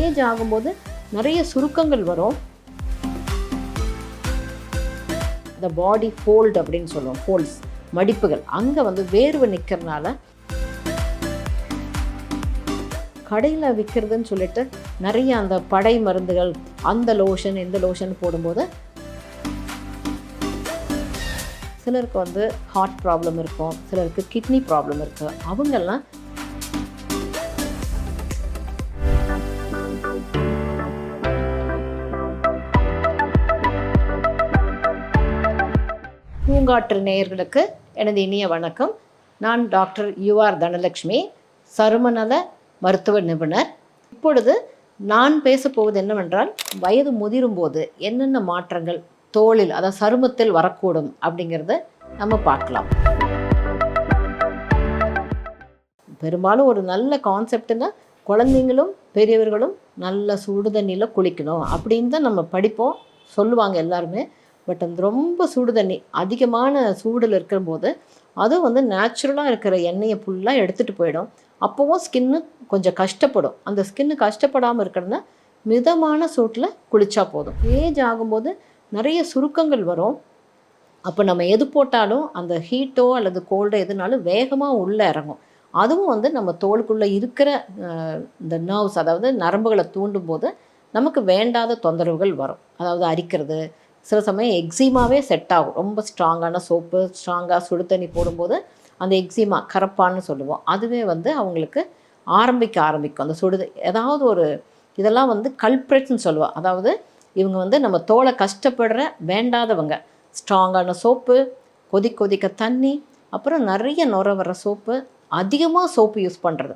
Age ஆகும்போது நிறைய சுருக்கங்கள் வரும். இந்த பாடி ஃபோல்டு அப்படின்னு சொல்லுவோம். ஃபோல்ட்ஸ் மடிப்புகள். அங்கே வந்து வேர்வை நிற்கிறனால கடையில் விற்கிறதுன்னு சொல்லிட்டு நிறைய அந்த படை மருந்துகள் அந்த லோஷன் இந்த லோஷன் போடும்போது சிலருக்கு வந்து ஹார்ட் ப்ராப்ளம் இருக்கும். சிலருக்கு கிட்னி ப்ராப்ளம் இருக்குது அவங்கெல்லாம் பூங்காற்று நேயர்களுக்கு எனது இனிய வணக்கம். நான் டாக்டர் யுஆர் தனலட்சுமி சருமநல மருத்துவ நிபுணர். இப்பொழுது நான் பேசப்போவது என்னவென்றால் வயது முதிரும் போது என்னென்ன மாற்றங்கள் தோளில் அதாவது சருமத்தில் வரக்கூடும் அப்படிங்கிறத நம்ம பார்க்கலாம். பெரும்பாலும் ஒரு நல்ல கான்செப்ட்னா குழந்தைங்களும் பெரியவர்களும் நல்ல சுடு தண்ணியில் குளிக்கணும் அப்படின்னு தான் நம்ம படிப்போம் சொல்லுவாங்க எல்லாருமே. பட் அந்த ரொம்ப சுடு தண்ணி அதிகமான சூடில் இருக்கும்போது அதுவும் வந்து நேச்சுரலாக இருக்கிற எண்ணெயை ஃபுல்லாக எடுத்துகிட்டு போயிடும். அப்போவும் ஸ்கின்னு கொஞ்சம் கஷ்டப்படும். அந்த ஸ்கின்னு கஷ்டப்படாமல் இருக்கிறதுனா மிதமான சூட்டில் குளிச்சா போதும். ஏஜ் ஆகும்போது நிறைய சுருக்கங்கள் வரும். அப்போ நம்ம எது போட்டாலும் அந்த ஹீட்டோ அல்லது கோல்டோ எதுனாலும் வேகமாக உள்ளே இறங்கும். அதுவும் வந்து நம்ம தோலுக்குள்ளே இருக்கிற இந்த நர்வ்ஸ் அதாவது நரம்புகளை தூண்டும் போது நமக்கு வேண்டாத தொந்தரவுகள் வரும். அதாவது அரிக்கிறது சில சமயம் எக்ஸிமாவே செட் ஆகும். ரொம்ப ஸ்ட்ராங்கான சோப்பு ஸ்ட்ராங்காக சுடு தண்ணி போடும்போது அந்த எக்ஸிமா கரப்பான்னு சொல்லுவோம். அதுவே வந்து அவங்களுக்கு ஆரம்பிக்க ஆரம்பிக்கும். அந்த சுடு ஏதாவது ஒரு இதெல்லாம் வந்து கல்ப்ரெட்ஸ்னு சொல்லுவோம். அதாவது இவங்க வந்து நம்ம தோலை கஷ்டப்படுற வேண்டாதவங்க. ஸ்ட்ராங்கான சோப்பு கொதிக்க கொதிக்க தண்ணி அப்புறம் நிறைய நுர வர சோப்பு அதிகமாக சோப்பு யூஸ் பண்ணுறது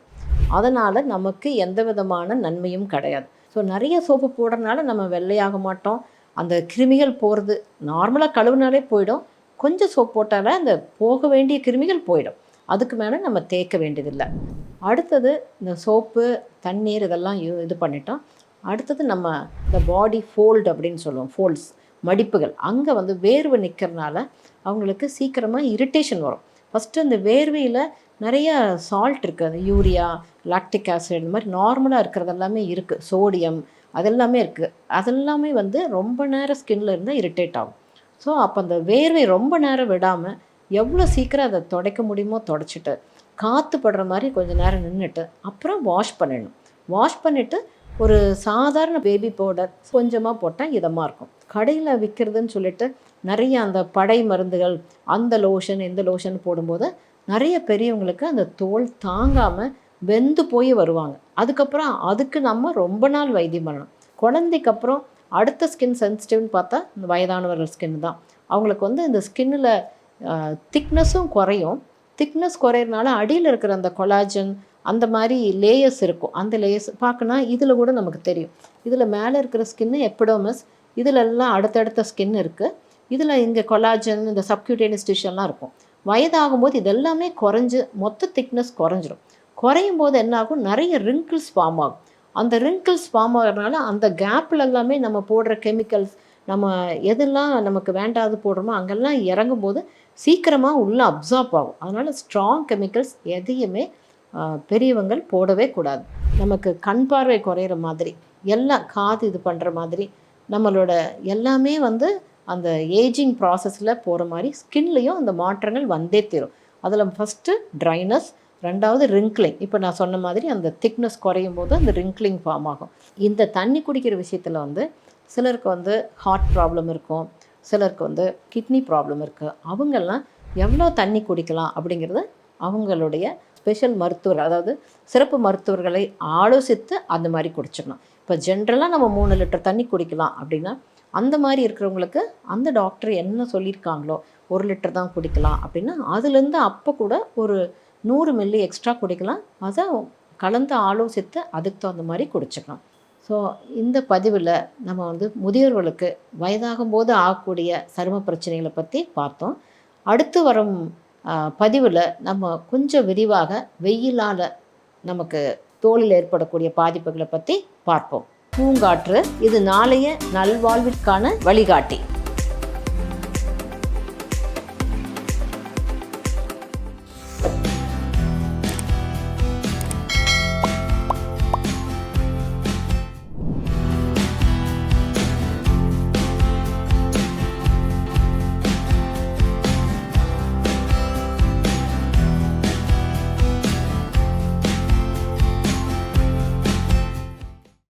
அதனால் நமக்கு எந்த விதமான நன்மையும் கிடையாது. ஸோ நிறைய சோப்பு போடுறதுனால நம்ம வெள்ளையாக மாட்டோம் அந்த கிருமிகள் போகிறது நார்மலாக கழுவுனாலே போயிடும். கொஞ்சம் சோப் போட்டாலே அந்த போக வேண்டிய கிருமிகள் போயிடும். அதுக்கு மேலே நம்ம தேய்க்க வேண்டியதில்லை. அடுத்தது இந்த சோப்பு தண்ணீர் இதெல்லாம் யூ- இது பண்ணிட்டோம். அடுத்தது நம்ம இந்த பாடி ஃபோல்டு அப்படின்னு சொல்லுவோம் ஃபோல்ட்ஸ் மடிப்புகள். அங்கே வந்து வேர்வை நிற்கிறனால அவங்களுக்கு சீக்கிரமாக இரிட்டேஷன் வரும். ஃபஸ்ட்டு அந்த வேர்வையில் நிறைய சால்ட் இருக்குது அந்த யூரியா லாக்டிக் ஆசிட் இந்த மாதிரி நார்மலாக இருக்கிறது எல்லாமே இருக்குது சோடியம் அதெல்லாமே இருக்குது அதெல்லாமே வந்து ரொம்ப நேரம் ஸ்கின்ல இருந்தால் இரிட்டேட் ஆகும். ஸோ அப்போ அந்த வேர்வை ரொம்ப நேரம் விடாமல் எவ்வளோ சீக்கிரம் அதை துடைக்க முடியுமோ துடைச்சிட்டு காற்று படுற மாதிரி கொஞ்சம் நேரம் நின்றுட்டு அப்புறம் வாஷ் பண்ணிடணும். வாஷ் பண்ணிவிட்டு ஒரு சாதாரண பேபி பவுடர் கொஞ்சமாக போட்டால் இதமாக இருக்கும். கடையில் விற்கிறதுன்னு சொல்லிட்டு நிறைய அந்த படை மருந்துகள் அந்த லோஷன் இந்த லோஷன் போடும்போது நிறைய பெரியவங்களுக்கு அந்த தோல் தாங்காமல் வெந்து போய் வருவாங்க. அதுக்கப்புறம் அதுக்கு நம்ம ரொம்ப நாள் வைத்தியம் பண்ணணும். குழந்தைக்கு அப்புறம் அடுத்த ஸ்கின் சென்சிட்டிவ்னு பார்த்தா இந்த வயதானவர்கள் ஸ்கின் தான். அவங்களுக்கு வந்து இந்த ஸ்கின்னில் திக்னஸும் குறையும். திக்னஸ் குறையிறனால அடியில் இருக்கிற அந்த கொலாஜன் அந்த மாதிரி லேயர்ஸ் இருக்கும். அந்த லேயர்ஸ் பார்க்கணும் இதில் கூட நமக்கு தெரியும். இதில் மேலே இருக்கிற ஸ்கின்னு எப்படோமஸ் இதில் எல்லாம் அடுத்தடுத்த ஸ்கின் இருக்குது இதில் இங்கே கொலாஜன் இந்த சப்கியூட்டேனியஸ் டிஷ்ஷெல்லாம் இருக்கும். வயதாகும்போது இதெல்லாமே குறைஞ்சு மொத்த திக்னஸ் குறைஞ்சிரும். குறையும் போது என்ன ஆகும் நிறைய ரிங்கிள்ஸ் ஃபார்ம் ஆகும். அந்த ரிங்கிள்ஸ் ஃபார்ம் ஆகிறதுனால அந்த கேப்பில் எல்லாமே நம்ம போடுற கெமிக்கல்ஸ் நம்ம எதெல்லாம் நமக்கு வேண்டாது போடுறோமோ அங்கெல்லாம் இறங்கும்போது சீக்கிரமாக உள்ளே அப்சார்ப் ஆகும். அதனால் ஸ்ட்ராங் கெமிக்கல்ஸ் எதையுமே பெரியவங்கள் போடவே கூடாது. நமக்கு கண் பார்வை குறையிற மாதிரி எல்லாம் காது இது பண்ணுற மாதிரி நம்மளோட எல்லாமே வந்து அந்த ஏஜிங் ப்ராசஸில் போகிற மாதிரி ஸ்கின்லேயும் அந்த மாற்றங்கள் வந்தே தீரும். அதில் ஃபஸ்ட்டு ட்ரைனஸ் ரெண்டாவது ரிங்க்லிங் இப்போ நான் சொன்ன மாதிரி அந்த திக்னஸ் குறையும் போது அந்த ரிங்க்லிங் ஃபார்ம் ஆகும். இந்த தண்ணி குடிக்கிற விஷயத்தில் வந்து சிலருக்கு வந்து ஹார்ட் ப்ராப்ளம் இருக்கும். சிலருக்கு வந்து கிட்னி ப்ராப்ளம் இருக்குது அவங்கெல்லாம் எவ்வளோ தண்ணி குடிக்கலாம் அப்படிங்கிறது அவங்களுடைய ஸ்பெஷல் மருத்துவர் அதாவது சிறப்பு மருத்துவர்களை ஆலோசித்து அந்த மாதிரி குடிச்சிடணும். இப்போ ஜென்ரலாக நம்ம மூணு லிட்டர் தண்ணி குடிக்கலாம் அப்படின்னா அந்த மாதிரி இருக்கிறவங்களுக்கு அந்த டாக்டர் என்ன சொல்லியிருக்காங்களோ ஒரு லிட்டர் தான் குடிக்கலாம் அப்படின்னா அதுலேருந்து அப்போ கூட ஒரு நூறு மில்லி எக்ஸ்ட்ரா குடிக்கலாம். அதை கலந்து ஆலோசித்து அதுக்கு தகுந்த மாதிரி குடிச்சுக்கலாம். ஸோ இந்த பதிவில் நம்ம வந்து முதியோர்களுக்கு வயதாகும் போது ஆகக்கூடிய சரும பிரச்சனைகளை பற்றி பார்த்தோம். அடுத்து வரும் பதிவில் நம்ம கொஞ்சம் விரிவாக வெயிலால் நமக்கு தோலில் ஏற்படக்கூடிய பாதிப்புகளை பற்றி பார்ப்போம். பூங்காற்று இது நாளைய நல்வாழ்விற்கான வழிகாட்டி.